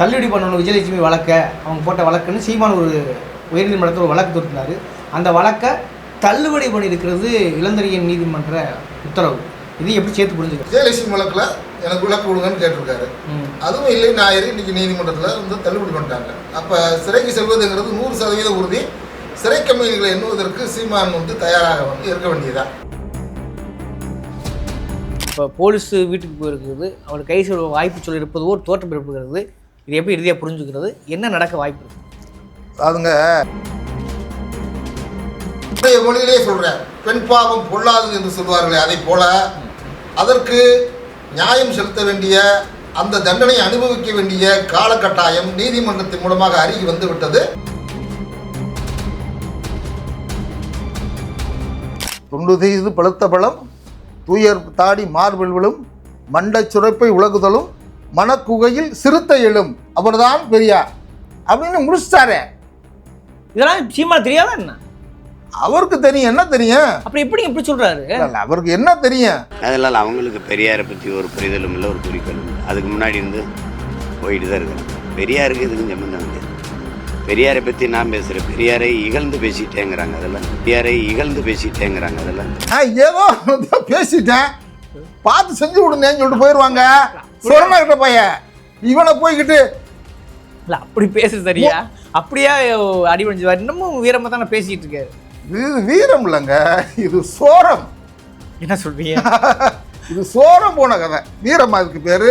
தள்ளுபடி பண்ணணும். விஜயலட்சுமி வழக்க அவங்க போட்ட வழக்குன்னு சீமான் ஒரு உயர்நீதிமன்றத்தில் ஒரு வழக்கு தொட்டினார் அந்த வழக்கை தள்ளுபடி பண்ணியிருக்கிறது இளந்தரியன் நீதிமன்ற உத்தரவு. இது எப்படி சேர்த்து புரிஞ்சுக்க? விஜயலட்சுமி வழக்கில் எனக்கு விளக்கு கொடுங்கன்னு கேட்டிருக்காரு. அதுவும் இல்லை ஞாயிறு இன்னைக்கு நீதிமன்றத்தில் வந்து தள்ளுபடி பண்ணிட்டாங்க. அப்போ சிறைக்கு செல்வதுங்கிறது நூறு சதவீத உறுதி. சிறை கம்பெனிகளை எண்ணுவதற்கு சீமான் வந்து தயாராக வந்து இருக்க வேண்டியதுதான். இப்போ போலீஸ் வீட்டுக்கு போயிருக்கிறது. அவர் கை சொல்ல வாய்ப்பு சொல்லி இருப்பது ஒரு தோற்றம் இருப்புகிறது இது எப்படி இறுதியாக புரிஞ்சுக்கிறது? என்ன நடக்க வாய்ப்பு இருக்கு? அதுங்க இன்றைய மொழியிலே சொல்கிறேன் பெண் பாவம் பொல்லாது என்று சொல்வார்களே அதை போல அதற்கு நியாயம் செலுத்த வேண்டிய அந்த தண்டனை அனுபவிக்க வேண்டிய காலகட்டாயம் நீதிமன்றத்தின் மூலமாக அருகி வந்துவிட்டது. தொண்டு துண்டு செய்து பழுத்த பழம் தூயர் தாடி மார்பில் விழும் மண்டச் சுரப்பை உலகுதலும் மனக்குகையில் சிறுத்தை எழும். அவர்தான் பெரியார். அப்படின்னு முடிச்சிட்டாரே. இதெல்லாம் சீமான் தெரியாதா என்ன? அவருக்கு தெரியும். என்ன தெரியும்? அப்புறம் எப்படி எப்படி சொல்றாரு? இல்ல, அவருக்கு என்ன தெரியும்? அதனால அவங்களுக்கு பெரியாரை பற்றி ஒரு புரிதலும் இல்லை ஒரு குறிக்கோளும் இல்லை. அதுக்கு முன்னாடி இருந்து போயிட்டு தான் இருக்கிறாங்க பெரியாருக்கு இதுக்கும் சம்மந்தம் இல்லை. பெரியாரை பற்றி நான் பேசுகிறேன் பெரியாரை இகழ்ந்து பேசிட்டேங்கிறாங்க அதெல்லாம். பெரியாரை இகழ்ந்து பேசிட்டேங்கிறாங்க அதெல்லாம். ஏதோ பேசிட்டேன். பார்த்து செஞ்சு விடுங்கன்னு சொல்லிட்டு போயிடுவாங்க சொரண கிட்ட பையன். இவனை போய்கிட்டு இல்ல அப்படி பேசு சரியா? அப்படியா அடிபடிஞ்சு இன்னமும் வீரமா தானே பேசிட்டு இருக்காரு இது வீரம் இல்லைங்க. இது சோரம். என்ன சொல்றீங்க? இது சோரம் போன கதை. வீரமா இதுக்கு பேரு.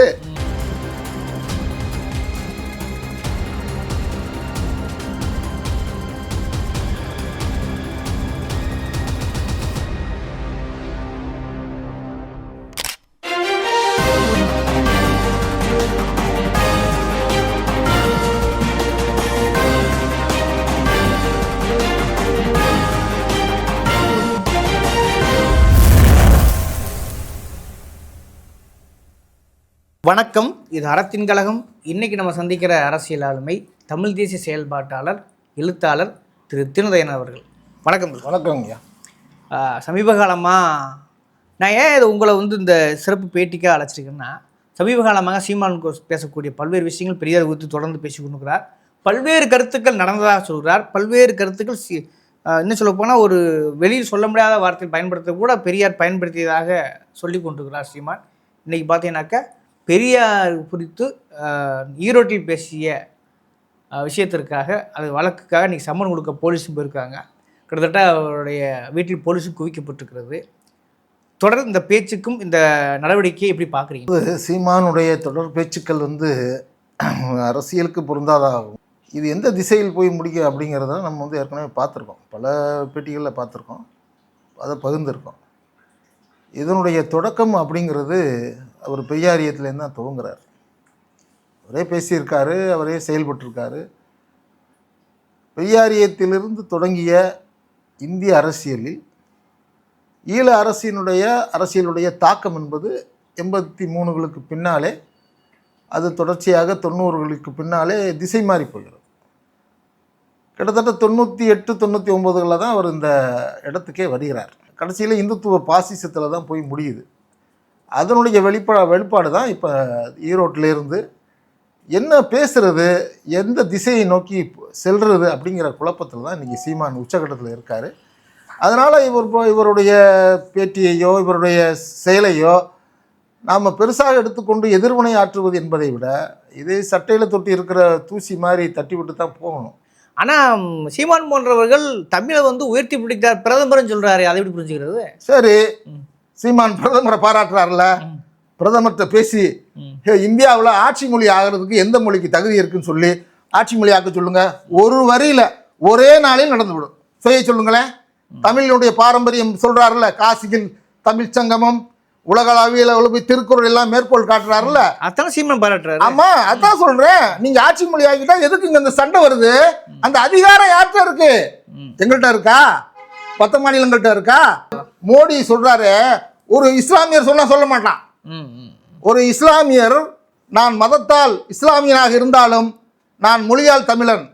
வணக்கம். இது அறத்தின் கழகம். இன்னைக்கு நம்ம சந்திக்கிற அரசியல் ஆளுமை தமிழ் தேசிய செயல்பாட்டாளர் எழுத்தாளர் திரு திருநதயன் அவர்கள். வணக்கம். ஆஹ் சமீப காலமாக நான் ஏன் இது உங்களை வந்து இந்த சிறப்பு பேட்டிக்காக அழைச்சிருக்கேன்னா சமீப காலமாக சீமான் பேசக்கூடிய பல்வேறு விஷயங்கள் பெரியார் குறித்து தொடர்ந்து பேசி கொண்டிருக்கிறார். பல்வேறு கருத்துக்கள் நடந்ததாக சொல்கிறார் பல்வேறு கருத்துக்கள் சி இன்னும் சொல்ல போனால் ஒரு வெளியில் சொல்ல முடியாத வார்த்தை பயன்படுத்த கூட பெரியார் பயன்படுத்தியதாக சொல்லி கொண்டிருக்கிறார் சீமான். இன்னைக்கு பார்த்தீங்கன்னாக்கா பெரியார் குறித்து ஈரோட்டில் பேசிய விஷயத்திற்காக அது வழக்குக்காக இன்றைக்கி சம்மன் கொடுக்க போலீஸும் போயிருக்காங்க. கிட்டத்தட்ட அவருடைய வீட்டில் போலீஸும் குவிக்கப்பட்டிருக்கிறது. தொடர் இந்த பேச்சுக்கும் இந்த நடவடிக்கையை எப்படி பார்க்குறீங்க? சீமானுடைய தொடர் பேச்சுக்கள் வந்து அரசியலுக்கு பொருந்தாதாகும். இது எந்த திசையில் போய் முடிக்க அப்படிங்கிறத நம்ம வந்து ஏற்கனவே பார்த்துருக்கோம். பல பேட்டிகளில் பார்த்துருக்கோம். அதை பகிர்ந்துருக்கோம். இதனுடைய தொடக்கம் அப்படிங்கிறது அவர் பெரியாரியத்துலேருந்து தான் துவங்குறார். அவரே பேசியிருக்காரு அவரே செயல்பட்டிருக்காரு. பெரியாரியத்திலிருந்து தொடங்கிய இந்திய அரசியலில் ஈழ அரசினுடைய அரசியலுடைய தாக்கம் என்பது எண்பத்தி மூணுகளுக்கு பின்னாலே அது தொடர்ச்சியாக தொண்ணூறுகளுக்கு பின்னாலே திசை மாறி போகிறது. கிட்டத்தட்ட தொண்ணூற்றி எட்டு தொண்ணூற்றி ஒம்பதுகளில் தான் அவர் இந்த இடத்துக்கே வருகிறார். கடைசியில் இந்துத்துவ பாசிசத்தில் தான் போய் முடியுது. அதனுடைய வெளிப்பா வெளிப்பாடு தான் இப்போ ஈரோட்டிலேருந்து என்ன பேசுறது எந்த திசையை நோக்கி செல்றது அப்படிங்கிற குழப்பத்தில் தான் இன்றைக்கி சீமான் உச்சகட்டத்தில் இருக்கார். அதனால் இவர் இப்போ- இவருடைய பேட்டியையோ இவருடைய செயலையோ நாம் பெருசாக எடுத்துக்கொண்டு எதிர்வினை ஆற்றுவது என்பதை விட இதே சட்டையில் தொட்டி இருக்கிற தூசி மாதிரி தட்டி விட்டு தான் போகணும். ஆனால் சீமான் போன்றவர்கள் தமிழை வந்து உயர்த்தி பிடித்தார் பிரதமர்னு சொல்கிறாரு அதை எப்படி புரிஞ்சுக்கிறது? சரி. சீமான் பிரதமரை பாராட்டுறாருல. பிரதமர்கிட்ட பேசி. இந்தியாவில் ஆட்சி மொழி ஆகிறதுக்கு எந்த மொழிக்கு தகுதி இருக்குன்னு சொல்லி ஆட்சி மொழி ஆக்க சொல்லுங்க. ஒரு வரியில ஒரே நாளில் நடந்துவிடும். செய்ய சொல்லுங்களேன். தமிழினுடைய பாரம்பரியம் சொல்றாருல்ல காசியில் தமிழ் சங்கமம் உலகளாவியல போய் திருக்குறள் எல்லாம் மேற்கோள் காட்டுறாருல்ல? அத்தான சீமான் பாராட்டுறாரு. ஆமா அதான் சொல்றேன். நீங்க ஆட்சி மொழி ஆகிட்டா எதுக்கு இங்க இந்த சண்டை வருது? அந்த அதிகாரம் யார்கிட்ட இருக்கு. எங்கள்கிட்ட இருக்கா? பத்த மாநிலங்கள்கிட்ட இருக்கா? மோடி சொல்றாரு ஒரு இஸ்லாமியர் சொன்னா சொல்ல மாட்டான். ஒரு இஸ்லாமியர் நான் மதத்தால் இஸ்லாமியனாக இருந்தாலும் நான் மொழியால் தமிழன்.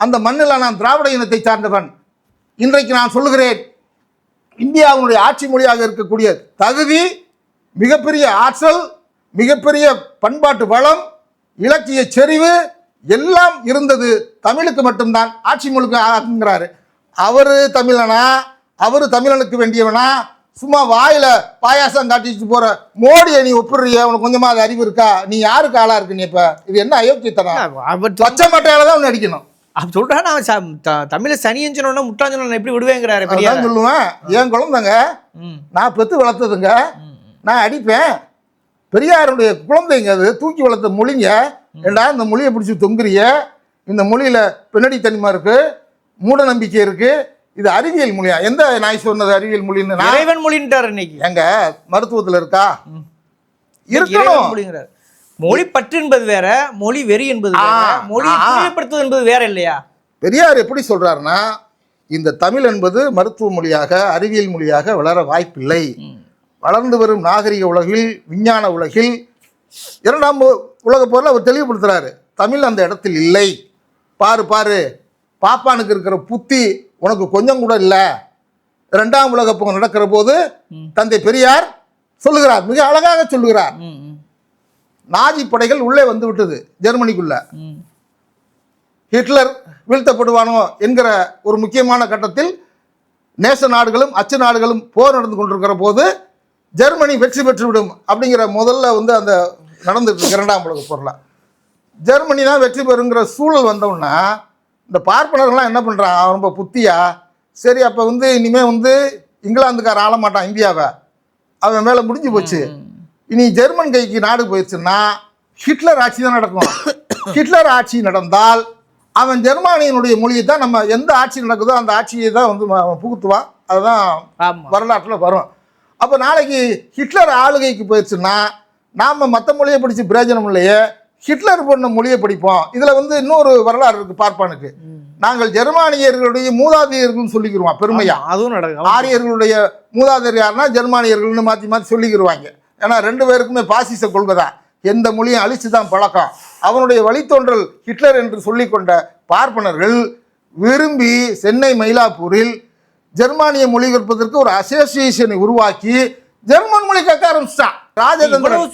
அந்த மண்ணில் நான் திராவிட இனத்தை சார்ந்தவன். இன்றைக்கு நான் சொல்லுகிறேன் இந்தியாவினுடைய ஆட்சி மொழியாக இருக்கக்கூடிய தகுதி மிகப்பெரிய ஆற்றல் மிகப்பெரிய பண்பாட்டு வளம் இலக்கிய செறிவு எல்லாம் இருந்தது தமிழுக்கு மட்டும்தான். ஆட்சி முழுக்க ஆகுங்கிறாரு அவரு தமிழனா? அவரு தமிழனுக்கு வேண்டியவனா? சும்மா வாயில பாயாசம் காட்டிட்டு போற மோடியை நீ ஒப்பிடுறிய? உனக்கு கொஞ்சமா அது அறிவு இருக்கா? நீ யாருக்கு ஆளா இருக்கு நீ இப்ப? இது என்ன அயோக்கியத்தனம்? அவர் பச்சை மட்டையால தான் உன்னை அடிக்கணும். அவர் சொல்றாரு நான் தமிழ சனியஞ்சனோட முட்டாஞ்சனோட எப்படி விடுவேங்கிறாரு அதான் சொல்லுவேன். என் குழந்தைங்க நான் பெத்து வளர்த்ததுங்க. நான் அடிப்பேன். பெரியாருடைய குழந்தைங்க அது தூக்கி வளர்த்த மொழிங்க. ஏண்டா இந்த மொழியை பிடிச்சி தொங்குறிய? இந்த மொழியில பின்னடி தனிமா இருக்கு. மூட நம்பிக்கை இருக்கு. இது அறிவியல் மொழியா? எந்த நாய் சொன்னது அறிவியல் மொழின்னு? இறைவன் மொழின்ட்டார் இன்னைக்கு. எங்க? மருத்துவத்துல இருக்கா. இருக்கணும். மொழி பற்று என்பது வேற மொழி வெறி என்பது ஆ. புரியப்படுத்துவது என்பது வேற இல்லையா? பெரியார் எப்படி சொல்றாருன்னா இந்த தமிழ் என்பது மருத்துவ மொழியாக அறிவியல் மொழியாக வளர வாய்ப்பில்லை. வளர்ந்து வரும் நாகரிக உலகில் விஞ்ஞான உலகில் இரண்டாம் உ- உலகப் போரில் அவர் தெளிவுபடுத்துறாரு. தமிழ் அந்த இடத்தில் இல்லை. பாரு பாரு. பாப்பானுக்கு இருக்கிற புத்தி உனக்கு கொஞ்சம் கூட இல்லை. இரண்டாம் உலகப் போர் நடக்கிற போது தந்தை பெரியார் சொல்லுகிறார். மிக அழகாக சொல்லுகிறார். நாஜி படைகள் உள்ளே வந்து விட்டது ஜெர்மனிக்குள்ள. ஹிட்லர் வீழ்த்தப்படுவானோ என்கிற ஒரு முக்கியமான கட்டத்தில் நேச நாடுகளும் அச்சு நாடுகளும் போர் நடந்து கொண்டிருக்கிற போது ஜெர்மனி வெற்றி பெற்றுவிடும் அப்படிங்கிற முதல்ல வந்து அந்த நடந்துட்டு இரண்டாம் உலக போரில். ஜெர்மனி தான் வெற்றி பெறுங்கிற சூழல் வந்தோன்னா இந்த பார்ப்பனர்கள்லாம் என்ன பண்ணுறான் ரொம்ப புத்தியா? சரி அப்போ வந்து இனிமேல் வந்து இங்கிலாந்துக்கார ஆள மாட்டான் இந்தியாவை. அவன் மேலே முடிஞ்சு போச்சு. இனி ஜெர்மன் கைக்கு நாடு போயிடுச்சுன்னா ஹிட்லர் ஆட்சி தான் நடக்கும். ஹிட்லர் ஆட்சி நடந்தால் அவன் ஜெர்மானியனுடைய மொழியை தான் நம்ம எந்த ஆட்சி நடக்குதோ அந்த ஆட்சியை தான் வந்து புகுத்துவான். அதுதான் வரலாற்றில் வரும். அப்போ நாளைக்கு ஹிட்லர் ஆளுகைக்கு போயிடுச்சுன்னா நாம் மற்ற மொழியை படித்து பிரயோஜனம் இல்லையே. ஹிட்லர் பண்ண மொழியை படிப்போம். இதில் வந்து இன்னொரு வரலாறு இருக்குது பார்ப்பானுக்கு. நாங்கள் ஜெர்மானியர்களுடைய மூதாதையர்கள்னு சொல்லிக்கிருவோம் பெருமையா. ஆமா, அதுவும் நடக்கும். ஆரியர்களுடைய மூதாதையர் யாருன்னா ஜெர்மானியர்கள்னு மாற்றி மாற்றி சொல்லிக்கிருவாங்க. ஏன்னா ரெண்டு பேருக்குமே பாசிச கொள்கை தான். எந்த மொழியும் அழிச்சு தான் பழக்கம். அவனுடைய வழித்தோன்றல் ஹிட்லர் என்று சொல்லிக்கொண்ட பார்ப்பனர்கள் விரும்பி சென்னை மயிலாப்பூரில் ஜெர்மானிய மொழி கற்பதற்கு ஒரு அசோசியேஷனை உருவாக்கி ஜெர்மன் மொழி கற்க ஆரம்பிச்சிட்டான்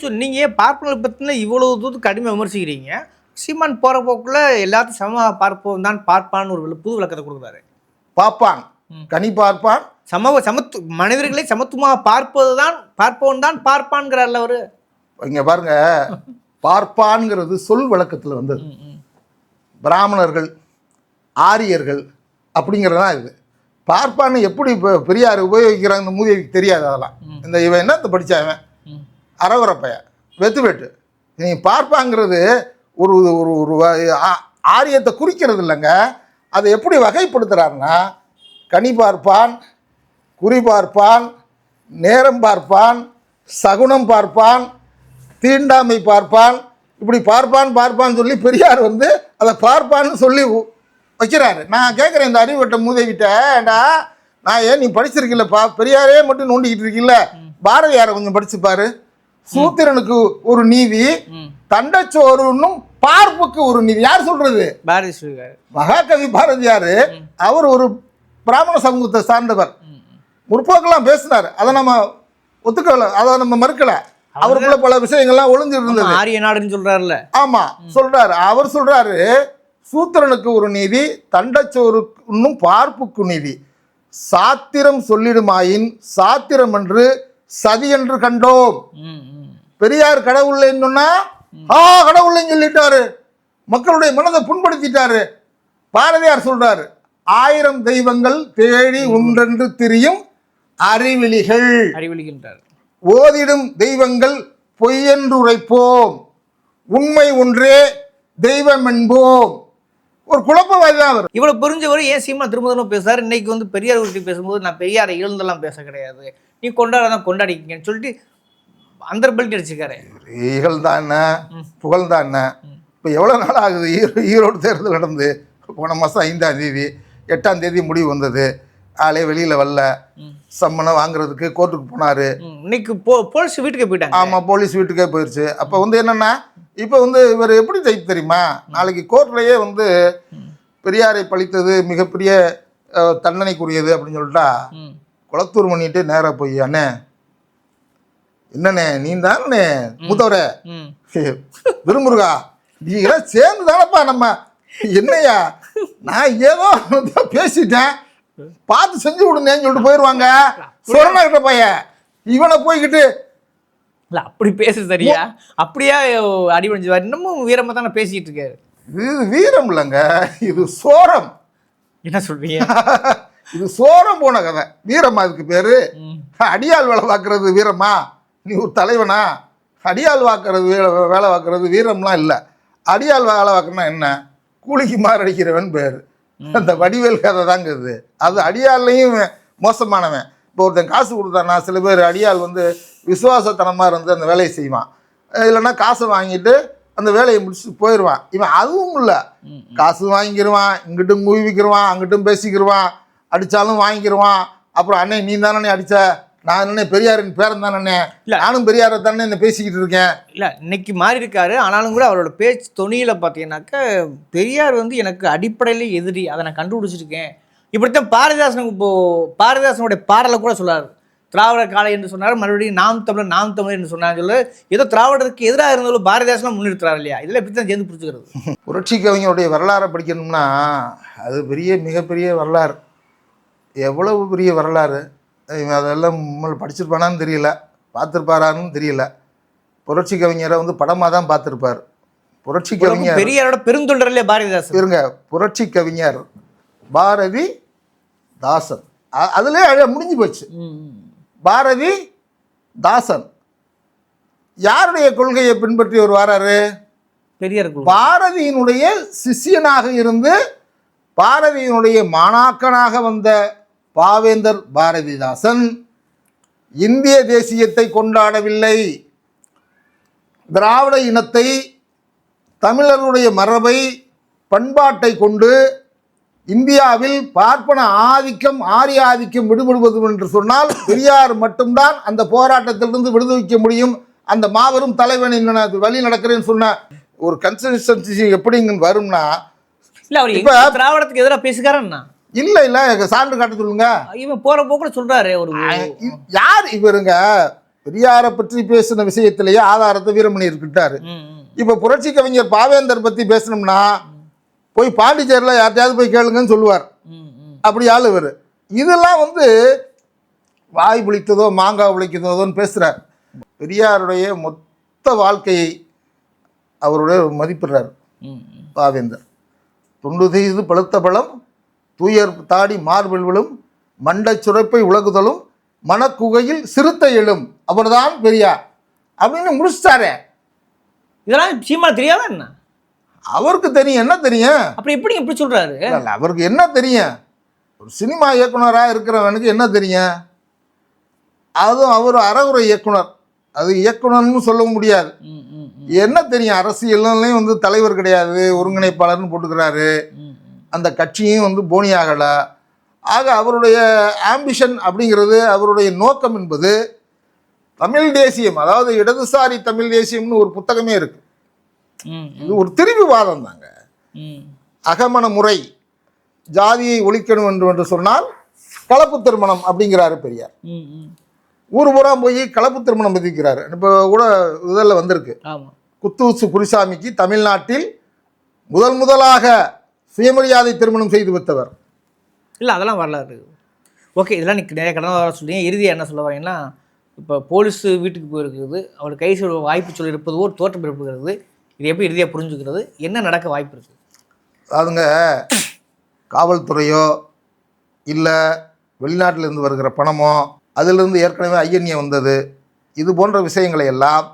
சொல்- நீங்க ஏன் பார்ப்பனர் பத்தின இவ்வளவு தூரம் கடுமை விமர்சிக்கிறீங்க? சீமான் போற போக்குல எல்லாத்தையும் சம பார்ப்போம் தான் பார்ப்பான்னு ஒரு புது விளக்கத்தை கொடுக்குறாரு. பார்ப்பான். கனி பார்ப்பான். சம சமத்து மனிதர்களை சமத்துவமாக பார்ப்பது தான் பார்ப்பவன் தான் பார்ப்பான்கிறார்ல அவரு? இங்க பாருங்க. பார்ப்பான்ங்கிறது சொல் விளக்கத்தில் வந்தது. பிராமணர்கள் ஆரியர்கள் அப்படிங்கிறது தான் இது. பார்ப்பான்னு எப்படி பெரியார் உபயோகிக்கிறாங்க இந்த மூதேவிக்கு தெரியாது அதெல்லாம். இந்த இவன் படிச்சாவன் ம். அரவர பையன் வெத்து வெட்டு நீ பார்ப்பாங்கிறது ஒரு ஒரு ஒரு ஆரியத்தை குறிக்கிறது இல்லைங்க. அதை எப்படி வகைப்படுத்துறாருன்னா கனி பார்ப்பான் குறி பார்ப்பான் நேரம் பார்ப்பான் சகுனம் பார்ப்பான் தீண்டாமை பார்ப்பான். இப்படி பார்ப்பான் பார்ப்பான்னு சொல்லி பெரியார் வந்து அதை பார்ப்பான்னு சொல்லி வைக்கிறாரு. நான் கேட்குறேன் இந்த அறிவட்ட மூதேவிட்ட ஏண்டா நான் ஏன் நீ படிச்சிருக்கீல்லப்பா பெரியாரே மட்டும் நோண்டிக்கிட்டு இருக்கீல்ல பாரதியாரை கொஞ்சம் படிச்சு பாரு. சூத்திரனுக்கு ஒரு நீதி. தண்டச்சோறுன்னும் பார்ப்புக்கு ஒரு நீதி. யார் சொல்றது? மகாகவி பாரதியார். அவர் ஒரு பிராமண சமூகத்தை சார்ந்தவர். முற்போக்கெல்லாம் பேசினார். அதை நம்ம ஒத்துக்கல அதை நம்ம மறுக்கல. அவருக்குள்ள பல விஷயங்கள்லாம் ஒளிஞ்சு இருந்தது. ஆரிய நாடுன்னு சொல்றாருல்ல. ஆமா சொல்றாரு. அவர் சொல்றாரு சூத்திரனுக்கு ஒரு நீதி தண்டச்சோறுக்கு இன்னும் பார்ப்புக்கு நீதி. சாத்திரம் சொல்லிடுமாயின் சாத்திரம் என்று சதி என்று கண்டோம். பெரியார் கடவுள்லைன்னு சொன்னா ஆ கடவுள்லைன்னு சொல்லிட்டாரு. மக்களுடைய மனதை புண்படுத்திட்டாரு. பாரதியார் சொல்றாரு ஆயிரம் தெய்வங்கள் தேடி ஒன்றென்று திரியும் அறிவிலிகள். அறிவளிக்கின்றார் ஓதிடும் தெய்வங்கள் பொய்யென்று உரைப்போம். உண்மை ஒன்றே தெய்வம் என்போம். ஒரு குழப்பவாதி தான் அவர். இவ்வளவு புரிஞ்சவர் ஏன் சீமா திரும்ப திரும்ப பேசுறாரு? இன்னைக்கு வந்து பெரியார் பற்றி பேசும்போது நான் பெரியாரை இழந்தெல்லாம் பேச கிடையாது. நீ கொண்டாடாதான் கொண்டாடிக்கங்கன்னு சொல்லிட்டு அந்த பெல்ட் அடிச்சிருக்காரு. இகழ் தான் என்ன? புகழ் தான் என்ன? இப்போ எவ்வளோ நாள் ஆகுது ஈரோ ஈரோடு தேர்தல் நடந்து. போன மாதம் ஐந்தாம் தேதி எட்டாம் தேதி முடிவு வந்தது. ஆளே வெளியில் வரல. சம்மனை வாங்குறதுக்கு கோர்ட்டுக்கு போனார். இன்னைக்கு போ போலீஸ் வீட்டுக்கு போயிட்டாங்க ஆமாம் போலீஸ் வீட்டுக்கே போயிடுச்சு அப்போ வந்து என்னென்னா இப்போ வந்து இவர் எப்படி டைப் தெரியுமா? நாளைக்கு கோர்ட்லேயே வந்து பெரியாரை பழித்தது மிகப்பெரிய தண்டனைக்குரியது அப்படின்னு சொல்லிட்டா. குளத்தூர் பண்ணிட்டு நேராக போய் அண்ணே என்னண்ணே நீ தானே மூத்தவரே? ம். திருமுருகா நீங்களாம் சேர்ந்து தானப்பா நம்ம என்னய்யா நான் ஏதோ பேசிட்டேன். பார்த்து செஞ்சு விடுங்கன்னு சொல்லிட்டு போயிடுவாங்க சொரணாக்கிட்ட பையன். இவனை போய்கிட்டு இல்ல அப்படி பேசு சரியா? அப்படியா அடிபடிஞ்சு இன்னமும் வீரமா தானே பேசிட்டு இருக்காரு. இது வீரம் இல்லைங்க. இது சோரம். என்ன சொல்றீங்க? இது சோரம் போன கதை. வீரமா இதுக்கு பேரு. ம். அடியாள் வேலை பார்க்கறது வீரமா நீ ஒரு தலைவனா? அடியாள் வாக்குறது வேலை பார்க்கறது வீரம்லாம் இல்லை. அடியாள் வேலை பார்க்கறதுனா என்ன? கூலிக்கு மாரடிக்கிறவன் பேர். அந்த வடிவேல் கதை தாங்க இது. அது அடியாள்லையும் மோசமானவன். இப்போ ஒருத்தன் காசு கொடுத்தானா சில பேர் அடியாள் வந்து விசுவாசத்தனமாக இருந்து அந்த வேலையை செய்வான். இல்லைன்னா காசை வாங்கிட்டு அந்த வேலையை முடிச்சுட்டு போயிடுவான் இவன் அதுவும் இல்லை. காசு வாங்கிக்கிருவான் இங்கிட்டும் குவிக்கிருவான் அங்கிட்டும் பேசிக்கிருவான் அடித்தாலும் வாங்கிக்கிருவான். அப்புறம் அண்ணே நீ தானே அடிச்ச? நான் என்ன பெரியாரின் பேரன் தானே இல்ல. நானும் பெரியாரை தானே என்ன பேசிக்கிட்டு இருக்கேன். இல்ல இன்னைக்கு மாறி இருக்காரு. ஆனாலும் கூட அவரோட பேச்சு தொனியில பார்த்தீங்கன்னாக்கா பெரியார் வந்து எனக்கு அடிப்படையில எதிரி. அதை நான் கண்டுபிடிச்சிருக்கேன். இப்படித்தான் பாரதிதாசனுக்கு இப்போ பாரதிதாசனுடைய பாடலை கூட சொல்றாரு திராவிட காலை என்று சொன்னார் மறுபடியும் நாம் தமிழர் நாம் தமிழர் என்று சொன்னார் சொல்லு ஏதோ திராவிடத்துக்கு எதிராக இருந்தாலும் பாரதிதாசனம் முன்னிறுத்துறாரு இல்லையா? இதில் எப்படி தான் சேர்ந்து பிடிச்சிக்கிறது புரட்சி கவிஞருடைய வரலாறை படிக்கணும்னா அது பெரிய மிகப்பெரிய வரலாறு. எவ்வளவு பெரிய வரலாறு? அதெல்லாம் முன்னாடி படிச்சிருப்பானான்னு தெரியல பார்த்துருப்பாரான்னு தெரியல. புரட்சி கவிஞரை வந்து படமாக தான் பார்த்துருப்பார். புரட்சி கவிஞர் பெரியாரோட பெருந்தொண்டர் இல்லையா பாரதிதாசன்? இருங்க புரட்சி கவிஞர் பாரதி தாசன் அதிலே அழ முடிஞ்சு போச்சு. பாரதி தாசன் யாருடைய கொள்கையை பின்பற்றி ஒரு வாராரு பெரியார். பாரதியினுடைய சிஷ்யனாக இருந்து பாரதியினுடைய மாணாக்கனாக வந்த பாவேந்தர் பாரதிதாசன் இந்திய தேசியத்தை கொண்டாடவில்லை திராவிட இனத்தை தமிழர்களுடைய மரபை பண்பாட்டை கொண்டு இந்தியாவில் பார்ப்பன ஆதிக்கம் ஆரிய ஆதிக்கம் விடுபடுவது என்று சொன்னால் பெரியார் மட்டும்தான் அந்த போராட்டத்திலிருந்து விடுவிக்க முடியும். அந்த மாபெரும் தலைவனின் ந- வழி நடக்கிறேன்னு சொன்ன ஒரு கன்சிஸ்டன்சி எப்படி இங்க வரும்னா இப்ப- திராவிடத்துக்கு எதிராக பேசுகிறாருன்னா இல்லை இல்லை சான்று காட்ட சொல்லுங்க. இவன் போற போக்குல சொல்றாரு ஒரு யார் இவருங்க? பெரியாரை பற்றி பேசின விஷயத்திலேயே ஆதாரத்தை வீரமணி இருக்கிட்டாரு. இப்போ புரட்சி கவிஞர் பாவேந்தர் பற்றி பேசணும்னா போய் பாண்டிச்சேரியில் யார்ட்டையாவது போய் கேளுங்கன்னு சொல்லுவார். அப்படி ஆள் இவர். இதெல்லாம் வந்து வாய் புளித்ததோ மாங்காய் புளிக்கிறதோன்னு பேசுகிறார் பெரியாருடைய மொத்த வாழ்க்கையை அவருடைய மதிப்பிடுறார். பாவேந்தர். தொண்டு செய்து பழுத்த பழம் தூயர் தாடி மார்பில் விழும் மண்டச் சுரப்பை உலகுதலும் மனக்குகையில் சிறுத்தை எழும். அவர்தான் பெரியார். அப்படின்னு முடிச்சிட்டாரே. இதெல்லாம் சீமா தெரியாதா என்ன? அவருக்கு தெரியும். என்ன தெரியும்? அப்புறம் எப்படி இப்படி சொல்றாரு? இல்ல, அவருக்கு என்ன தெரியும்? ஒரு சினிமா இயக்குனராக இருக்கிறவனுக்கு என்ன தெரியும்? அதுவும் அவர் அறகுறை இயக்குனர். அது இயக்குனர்னு சொல்ல முடியாது. என்ன தெரியும்? அரசியல்லையும் வந்து தலைவர் கிடையாது ஒருங்கிணைப்பாளர்னு போட்டுக்கிறாரு. அந்த கட்சியும் வந்து போனி ஆகலை. ஆக அவருடைய ஆம்பிஷன் அப்படிங்கிறது அவருடைய நோக்கம் என்பது தமிழ் தேசியம். அதாவது இடதுசாரி தமிழ் தேசியம்னு ஒரு புத்தகமே இருக்கு. ம், இது ஒரு திரிவுவாதம் தாங்க ம். அகமண முறை ஜாதியை ஒழிக்கணும் என்று என்று சொன்னால் கலப்பு திருமணம் அப்படிங்கிறாரு பெரியார். ஊர் பூரா போய் கலப்பு திருமணம் பதிக்கிறாரு இப்போ கூட இதில் வந்திருக்கு. குத்தூசு குருசாமிக்கு தமிழ்நாட்டில் முதல் முதலாக சுயமரியாதை திருமணம் செய்து வைத்தவர். இல்லை அதெல்லாம் வரலாறு. ஓகே இதெல்லாம் நீ நிறைய கடந்த வர சொல்றீங்க இறுதியாக என்ன சொல்ல வரீங்கன்னா இப்போ போலீஸ் வீட்டுக்கு போயிருக்கிறது அவர் கை சொல்ல வாய்ப்பு சொல்லியிருப்பது ஒரு தோற்றம் இருப்புகிறது இது எப்படி இறுதியாக புரிஞ்சுக்கிறது? என்ன நடக்க வாய்ப்பு இருக்குது அதுங்க காவல்துறையோ இல்லை வெளிநாட்டிலிருந்து வருகிற பணமோ அதிலிருந்து ஏற்கனவே ஐஎன்ஏ வந்தது இது போன்ற விஷயங்களை எல்லாம்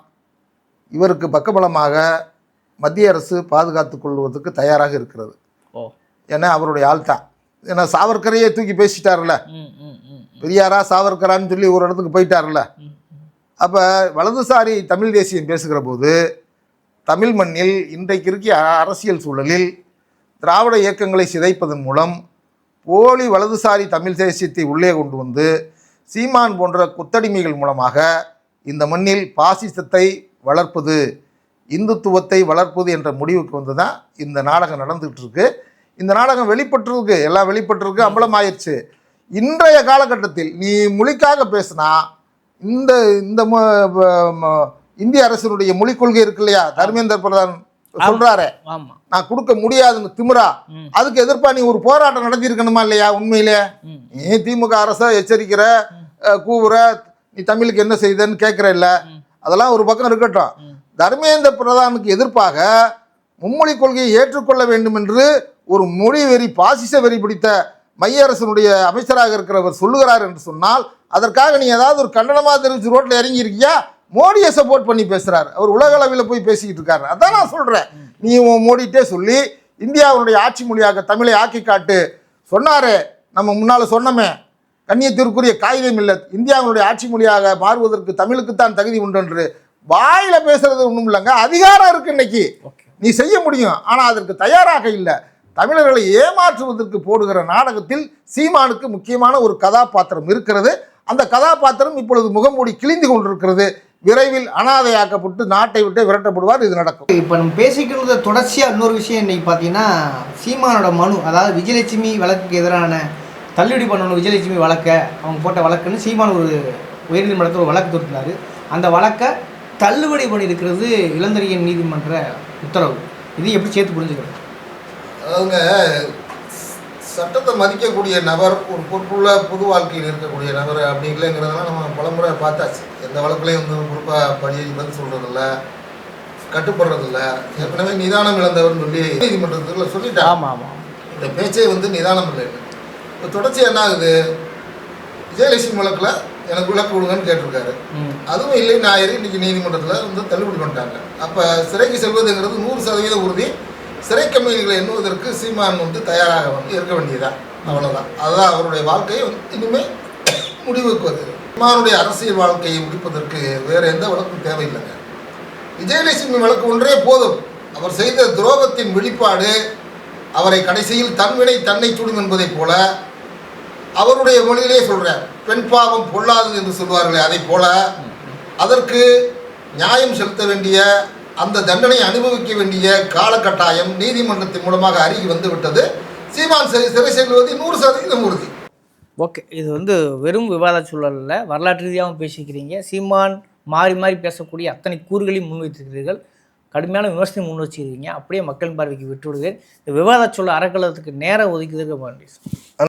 இவருக்கு பக்கபலமாக மத்திய அரசு பாதுகாத்துக் கொள்வதற்கு தயாராக இருக்கிறது. ஓ. ஏன்னா அவருடைய ஆள் தான். ஏன்னா சாவர்கரையே தூக்கி பேசிட்டார்ல பெரியாரா சாவர்கரான்னு சொல்லி ஒரு இடத்துக்கு போயிட்டார்ல. அப்போ வலதுசாரி தமிழ் தேசியம் பேசுகிற போது தமிழ் மண்ணில் இன்றைக்கு இருக்கிய அரசியல் சூழலில் திராவிட இயக்கங்களை சிதைப்பதன் மூலம் போலி வலதுசாரி தமிழ் தேசியத்தை உள்ளே கொண்டு வந்து சீமான் போன்ற குத்தடிமைகள் மூலமாக இந்த மண்ணில் பாசிசத்தை வளர்ப்பது இந்துத்துவத்தை வளர்ப்பது என்ற முடிவுக்கு வந்து தான் இந்த நாடகம் நடந்துகிட்டு இருக்கு இந்த நாடகம் வெளிப்பட்டிருக்கு எல்லாம் வெளிப்பட்டிருக்கு அம்பலமாயிருச்சு இன்றைய காலகட்டத்தில் நீ மொழிக்காக பேசினா இந்த இந்த ம- ம- இந்திய அரசினுடைய மொழிக் கொள்கை இருக்கு இல்லையா? தர்மேந்திர பிரதான் சொல்றாரு. நான் கொடுக்க முடியாதுன்னு திமிரா ம். அதுக்கு எதிர்ப்பா நீ ஒரு போராட்டம் நடத்தியிருக்கணுமா இல்லையா உண்மையிலே. நீ திமுக அரசை எச்சரிக்கிற கூவுற நீ தமிழுக்கு என்ன செய்தன்னு கேட்குற இல்ல. அதெல்லாம் ஒரு பக்கம் இருக்கட்டும். தர்மேந்திர பிரதானுக்கு எதிர்ப்பாக மும்மொழி கொள்கையை ஏற்றுக்கொள்ள வேண்டும் என்று ஒரு மொழி வெறி பாசிச வெறி பிடித்த மைய அரசனுடைய அமைச்சராக இருக்கிறவர் சொல்லுகிறார் என்று சொன்னால் அதற்காக நீ ஏதாவது ஒரு கண்டனமாக தெரிவிச்சு ரோட்டில் இறங்கி இருக்கியா மோடியை சப்போர்ட் பண்ணி பேசுறாரு. அவர் உலக அளவில் போய் பேசிக்கிட்டு இருக்காரு. அதான் நான் சொல்றேன். நீ உன் மோடிட்டே சொல்லி இந்தியாவுடைய ஆட்சி மொழியாக தமிழை ஆக்கி காட்டு. சொன்னாரே நம்ம முன்னால சொன்னோமே. கண்ணியத்திற்குரிய காகிதம் இல்லை இந்தியாவினுடைய ஆட்சி மொழியாக மாறுவதற்கு தமிழுக்குத்தான் தகுதி உண்டு என்று வாயில பேசுறது ஒன்றும் இல்லைங்க. அதிகாரம் இருக்கு இன்னைக்கு. நீ செய்ய முடியும். ஆனால் அதற்கு தயாராக இல்லை. தமிழர்களை ஏமாற்றுவதற்கு போடுகிற நாடகத்தில் சீமானுக்கு முக்கியமான ஒரு கதாபாத்திரம் இருக்கிறது. அந்த கதாபாத்திரம் இப்பொழுது முகமூடி கிழிந்து கொண்டிருக்கிறது. விரைவில் அனாதையாக்கப்பட்டு நாட்டை விட்டு விரட்டப்படுவார். இது நடக்கும். இப்போ நம்ம பேசிக்கிறது தொடர்ச்சியாக இன்னொரு விஷயம் இன்னைக்கு பார்த்தீங்கன்னா சீமானோட மனு அதாவது விஜயலட்சுமி வழக்குக்கு எதிரான தள்ளுபடி பண்ணணும் விஜயலட்சுமி வழக்கை அவங்க போட்ட வழக்குன்னு சீமான் ஒரு உயர்நீதிமன்றத்தில் ஒரு வழக்கு தொடுத்தினார் அந்த வழக்கை தள்ளுபடி பண்ணியிருக்கிறது இளந்தரியன் நீதிமன்ற உத்தரவு. இது எப்படி சேர்த்து புரிஞ்சுக்கிறது? அவங்க சட்டத்தை மதிக்கக்கூடிய நபர் ஒரு பொறுப்புள்ள பொது வாழ்க்கையில் இருக்கக்கூடிய நபர் அப்படி இல்லைங்கிறதெல்லாம் நம்ம பலமுறை பார்த்தாச்சு. எந்த வழக்குலையும் வந்து பொறுப்பாக படி பதில் சொல்கிறதில்ல கட்டுப்படுறதில்ல. ஏற்கனவே நிதானம் இழந்தவர்னு சொல்லி நீதிமன்றத்தில் சொல்லிட்டாங்க. ஆமாம் ஆமாம் இந்த பேச்சே வந்து நிதானம் இல்லை. இப்போ தொடர்ச்சி என்ன ஆகுது? விஜயலட்சுமி வழக்கில் எனக்கு விளக்கு கொடுங்கன்னு கேட்டிருக்காரு. அதுவும் இல்லை ஞாயிறு இன்னைக்கு நீதிமன்றத்தில் வந்து தள்ளுபடி பண்ணிட்டாங்க. அப்போ சிறைக்கு செல்வதுங்கிறது நூறு சதவீத உறுதி சிறை கம்பெனிகளை எண்ணுவதற்கு சீமான் வந்து தயாராக வந்து இருக்க வேண்டியதான் அவ்வளோதான் அதுதான் அவருடைய வாழ்க்கையை வந்து இனிமேல் முடிவுக்கு வருது சீமானுடைய அரசியல் வாழ்க்கையை முடிப்பதற்கு வேறு எந்த வழக்கும் தேவையில்லைங்க. விஜயலட்சுமி வழக்கு ஒன்றே போதும். அவர் செய்த துரோகத்தின் வெளிப்பாடு அவரை கடைசியில் தன்வினை தன்னை சுடும் என்பதைப் போல அவருடைய மொழியிலே சொல்கிறார் பெண் பாவம் பொல்லாது என்று சொல்வார்களே அதைப் போல. அதற்கு நியாயம் செலுத்த வேண்டிய அந்த தண்டனை அனுபவிக்க வேண்டிய காலகட்டாயம் நீதிமன்றத்தின் மூலமாக அருகி வந்து விட்டது. சீமான் சிறை சிறை செல்வது நூறு சதவீதம் உறுதி. ஓகே இது வந்து வெறும் விவாத சூழலில் வரலாற்று ரீதியாகவும் பேசிக்கிறீங்க. சீமான் மாறி மாறி பேசக்கூடிய அத்தனை கூறுகளையும் முன்வைத்திருக்கிறீர்கள். கடுமையான விமர்சனம் முன் வச்சிருக்கீங்க. அப்படியே மக்களின் பார்வைக்கு விட்டுவிடுவேன் இந்த விவாத சொல்ல அறக்கலத்துக்கு நேரம் ஒதுக்கியதற்கு நன்றி